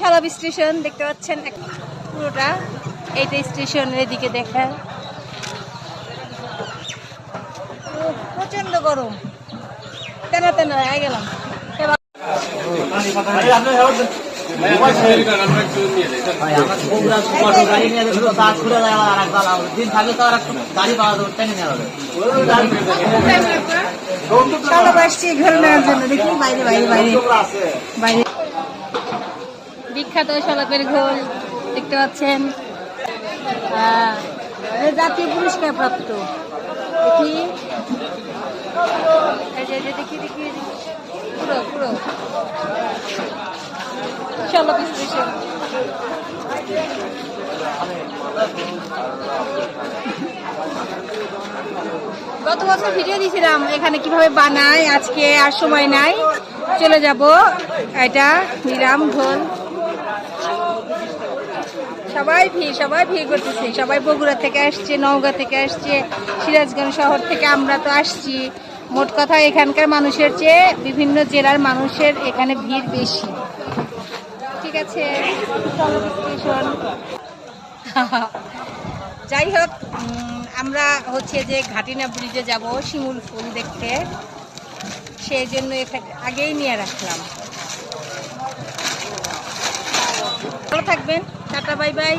খেলাব station দেখতে পাচ্ছেন পুরোটা। এইটা স্টেশনের দিকে দেখা। প্রচণ্ড গরম। তেনা তেনা হয়ে গেলাম। এবার সব আসছি ঘরে নেওয়ার জন্য। দেখি বাইরে বাইরে বাইরে। বাইরে। বিখ্যাত সলাপের ঘোল দেখতে পাচ্ছেন। জাতীয় পুরস্কার প্রাপ্ত দেখি। গত বছর ভিডিও দিয়েছিলাম এখানে কীভাবে বানায়, আজকে আর সময় নাই। চলে যাব। এটা নিরাম ঘোল। সবাই ভিড় সবাই ভিড় করতেছে। সবাই বগুড়া থেকে আসছে, নওগাঁ থেকে আসছে, সিরাজগঞ্জ শহর থেকে আমরা তো আসছি। মোট কথা এখানকার মানুষের চেয়ে বিভিন্ন জেলার মানুষের এখানে ভিড় বেশি। ঠিক আছে যাই হোক আমরা হচ্ছে যে ঘাটিনা ব্রিজে যাব, শিমুল ফুল দেখতে। সেই জন্য এখানে আগেই নিয়ে রাখলাম। থাকবেন। Tata bye bye.